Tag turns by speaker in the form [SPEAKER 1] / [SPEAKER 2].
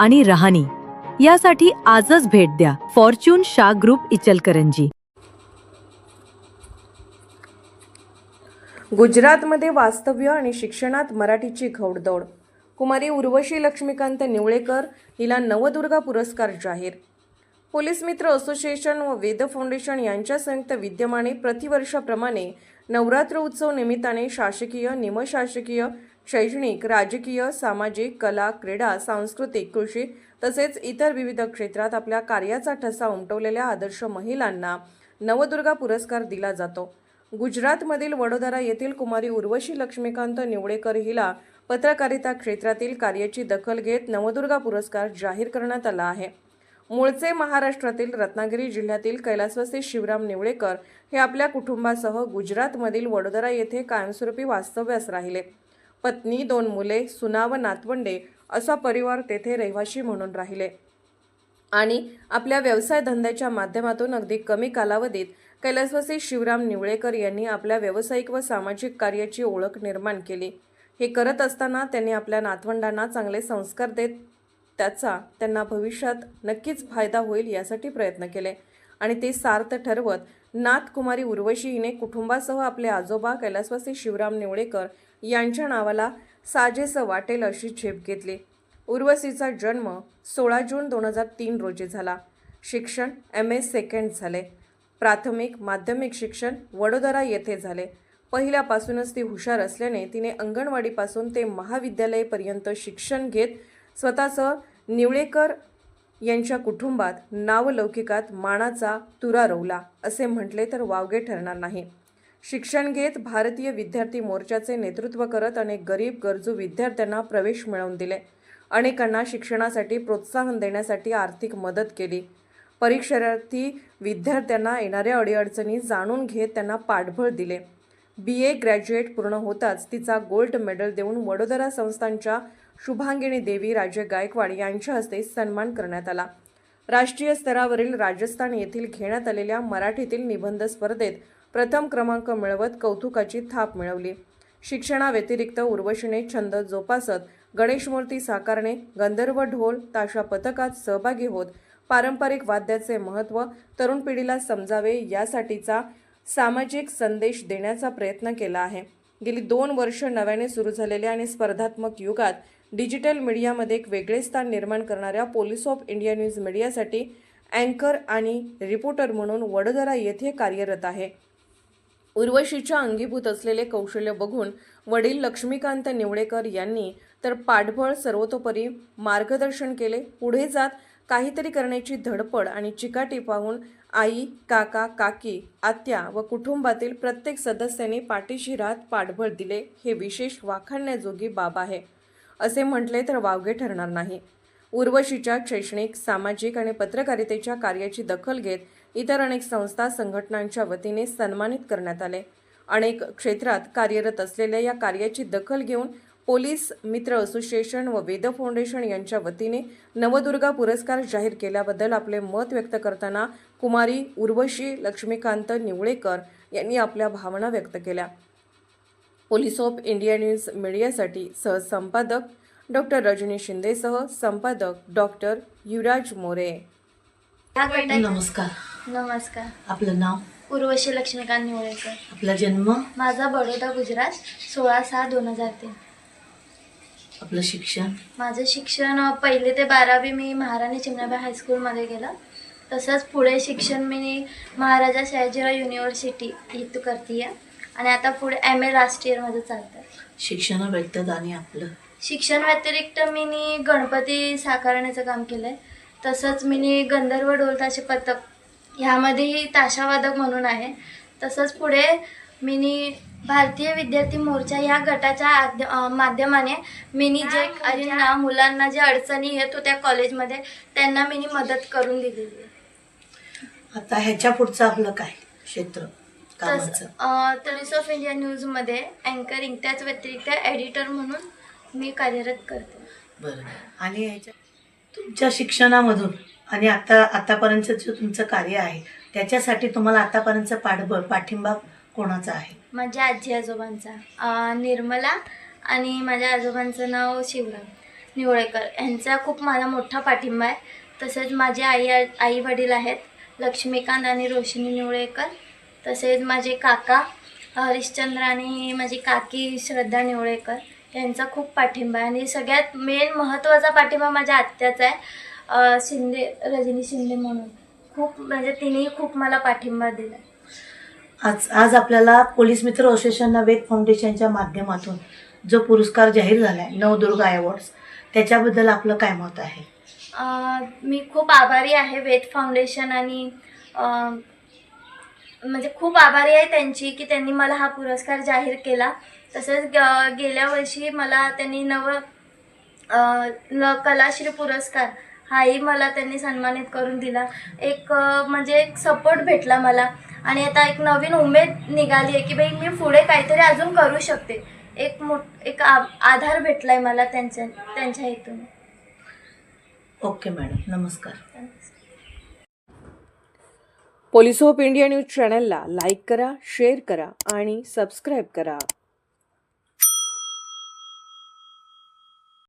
[SPEAKER 1] आणि रहाणी. यासाठी आजच भेट द्या. फॉर्च्यून शा ग्रुप इचलकरंजी.
[SPEAKER 2] गुजरातमध्ये वास्तव्य आणि शिक्षणात मराठीची घौडदौड. कुमारी उर्वशी लक्ष्मीकांत निवळेकर हिला नवदुर्गा पुरस्कार जाहीर. पोलीस मित्र असोसिएशन व वेद फाउंडेशन यांच्या संयुक्त विद्यमाने प्रतिवर्षाप्रमाणे नवरात्र उत्सव निमित्ताने शासकीय निमशासकीय शैक्षणिक राजकीय सामाजिक कला क्रीडा सांस्कृतिक कृषी तसेच इतर विविध क्षेत्रात आपल्या कार्याचा ठसा उमटवलेल्या आदर्श महिलांना नवदुर्गा पुरस्कार दिला जातो. गुजरातमधील वडोदरा येथील कुमारी उर्वशी लक्ष्मीकांत निवडेकर हिला पत्रकारिता क्षेत्रातील कार्याची दखल घेत नवदुर्गा पुरस्कार जाहीर करण्यात आला आहे. मूळचे महाराष्ट्रातील रत्नागिरी जिल्ह्यातील कैलासवासी शिवराम निवळेकर हे आपल्या कुटुंबासह गुजरातमधील वडोदरा येथे कायमस्वरूपी वास्तव्यास राहिले. पत्नी दोन मुले सुना व नातवंडे असा परिवार तेथे रहिवाशी म्हणून राहिले. आणि आपल्या व्यवसाय धंद्याच्या माध्यमातून अगदी कमी कालावधीत कैलासवासी शिवराम निवळेकर यांनी आपल्या व्यावसायिक व सामाजिक कार्याची ओळख निर्माण केली. हे करत असताना त्यांनी आपल्या नातवंडांना चांगले संस्कार देत त्याचा त्यांना भविष्यात नक्कीच फायदा होईल यासाठी प्रयत्न केले. आणि ते सार्थ ठरवत नाथकुमारी उर्वशी हिने कुटुंबासह आपले आजोबा कैलासवासी शिवराम निवळेकर यांच्या नावाला साजेसं वाटेल अशी झेप घेतली. उर्वशीचा जन्म सोळा जून दोन हजार तीन रोजी झाला. शिक्षण एम. एस सेकंड झाले. प्राथमिक माध्यमिक शिक्षण वडोदरा येथे झाले. पहिल्यापासूनच ती हुशार असल्याने तिने अंगणवाडीपासून ते महाविद्यालयपर्यंत शिक्षण घेत स्वतःचं निवळेकर यांच्या कुटुंबात नावलौकिकात मानाचा तुरा रोवला असे म्हटले तर वावगे ठरणार नाही. शिक्षण घेत भारतीय विद्यार्थी मोर्चाचे नेतृत्व करत अनेक गरीब गरजू विद्यार्थ्यांना प्रवेश मिळवून दिले. अनेकांना शिक्षणासाठी प्रोत्साहन देण्यासाठी आर्थिक मदत केली. परीक्षार्थी विद्यार्थ्यांना येणाऱ्या अडीअडचणी जाणून घेत त्यांना पाठबळ दिले. बी. ए. ग्रॅज्युएट पूर्ण होताच तिचा गोल्ड मेडल देऊन वडोदरा संस्थांच्या शुभांगिनी देवी राजे गायकवाड यांच्या हस्ते सन्मान करण्यात आला. राष्ट्रीय स्तरावरील राजस्थान येथील घेण्यात आलेल्या मराठीतील निबंध स्पर्धेत प्रथम क्रमांक मिळवत कौतुकाची थाप मिळवली. शिक्षणाव्यतिरिक्त उर्वशीने छंद जोपासत गणेशमूर्ती साकारणे गंधर्व ढोल ताशा पथकात सहभागी होत पारंपरिक वाद्याचे महत्त्व तरुण पिढीला समजावे यासाठीचा सामाजिक संदेश देण्याचा प्रयत्न केला आहे. गेली दोन वर्ष नव्याने सुरू झालेल्या आणि स्पर्धात्मक युगात डिजिटल मीडियामध्ये एक वेगळे स्थान निर्माण करणाऱ्या पोलीस ऑफ इंडिया न्यूज मीडियासाठी अँकर आणि रिपोर्टर म्हणून वडोदरा येथे कार्यरत आहे. उर्वशीच्या अंगीभूत असलेले कौशल्य बघून वडील लक्ष्मीकांत निवडेकर यांनी तर पाठबळ सर्वतोपरी मार्गदर्शन केले. पुढे जात काहीतरी करण्याची धडपड आणि चिकाटी पाहून आई काका काकी आत्या व कुटुंबातील प्रत्येक सदस्यांनी पाठीशी राहत पाठबळ दिले. हे विशेष वाखाणण्याजोगी बाब आहे. असे म्हटले तर वावगे ठरणार नाही. उर्वशीच्या शैक्षणिक सामाजिक आणि पत्रकारितेच्या कार्याची दखल घेत इतर अनेक संस्था संघटनांच्या वतीने सन्मानित करण्यात आले. अनेक क्षेत्रात कार्यरत असलेल्या या कार्याची दखल घेऊन पोलीस मित्र असोसिएशन व वेद फाउंडेशन यांच्या वतीने नवदुर्गा पुरस्कार जाहीर केल्याबद्दल आपले मत व्यक्त करताना कुमारी उर्वशी लक्ष्मीकांत निवळेकर यांनी आपल्या भावना व्यक्त केल्या. पोलीस ऑफ इंडिया न्यूज मीडियासाठी सहसंपादक डॉक्टर रजनी शिंदेसह संपादक डॉक्टर युवराज मोरे.
[SPEAKER 3] नमस्कार.
[SPEAKER 4] नमस्कार.
[SPEAKER 3] आपलं नाव?
[SPEAKER 4] उर्वशी लक्ष्मीकांत निवळेकर.
[SPEAKER 3] आपला जन्म?
[SPEAKER 4] माझा बडोदा गुजरात सोळा सहा दोन हजार तीन.
[SPEAKER 3] आपलं शिक्षण?
[SPEAKER 4] माझं शिक्षण अ, पहिली ते बारावी मी महाराणी चिमणाबाई हायस्कूलमध्ये केलं. तसंच पुढे शिक्षण मी महाराजा शहाजीराव युनिव्हर्सिटी इथं करते आणि आता पुढे एम ए लास्ट इयरमध्ये चालतं
[SPEAKER 3] शिक्षणाव्यतिरिक्त आणि आपलं?
[SPEAKER 4] शिक्षण व्यतिरिक्त मी गणपती साकारण्याचं काम केलं आहे तसंच मी गंधर्व ढोलताशे पथक ह्यामध्येही ताशावादक म्हणून आहे. तसंच पुढे मी नी भारतीय विद्यार्थी मोर्चा या गटाच्या आद्य- माध्यमाने मिनी जे ना मुलांना जे अडचणी येत होत्या कॉलेजमध्ये त्यांना मिनी मदत करून दिलेली आहे.
[SPEAKER 3] आता ह्याच्या पुढचं आपलं काय? क्षेत्र
[SPEAKER 4] तस
[SPEAKER 3] कामाचं
[SPEAKER 4] ऑफ इंडिया न्यूजमध्ये अँकरिंग त्याच व्यतिरिक्त एडिटर म्हणून मी कार्यरत करते.
[SPEAKER 3] बरं. आणि ह्याच्या तुमच्या शिक्षणामधून आणि आता आतापर्यंतचं जे तुमचं कार्य आहे त्याच्यासाठी तुम्हाला आतापर्यंत पाठबळ पाठिंबा कोणाचा आहे?
[SPEAKER 4] माझ्या आजी आजोबांचा. निर्मला आणि माझ्या आजोबांचं नाव शिवराम निवळेकर. यांचा खूप मला मोठा पाठिंबा आहे. तसेच माझे आई आई वडील आहेत लक्ष्मीकांत आणि रोशिनी निवळेकर. तसेच माझे काका हरिश्चंद्र आणि माझी काकी श्रद्धा निवळेकर. यांचा खूप पाठिंबा आहे. आणि सगळ्यात मेन महत्त्वाचा पाठिंबा माझ्या आत्याचा आहे. शिंदे रजनी शिंदे म्हणून. खूप म्हणजे तिनेही खूप मला पाठिंबा दिला
[SPEAKER 3] आज आज आपल्याला पोलीस मित्र असोसिएशन वेद फाउंडेशनच्या माध्यमातून जो पुरस्कार जाहीर झाला आहे नवदुर्गा अवॉर्ड्स त्याच्याबद्दल आपलं काय मत आहे?
[SPEAKER 4] मी खूप आभारी आहे वेद फाउंडेशन आणि म्हणजे खूप आभारी आहे त्यांची की त्यांनी मला हा पुरस्कार जाहीर केला. तसेच ग- गेल्या वर्षी मला त्यांनी नव कलाश्री पुरस्कार हाही मला त्यांनी सन्मानित करून दिला. एक म्हणजे एक सपोर्ट भेटला मला. आणि आता एक नवीन उमेद निघाली आहे की बाई मी पुढे काहीतरी अजून करू शकते. एक मोठ एक आ- आधार भेटलाय मला त्यांच्या त्यांच्या इथून
[SPEAKER 3] ओके मॅडम नमस्कार.
[SPEAKER 2] पोलीस ऑफ इंडिया न्यूज चॅनलला लाईक करा शेअर करा आणि सबस्क्राईब करा.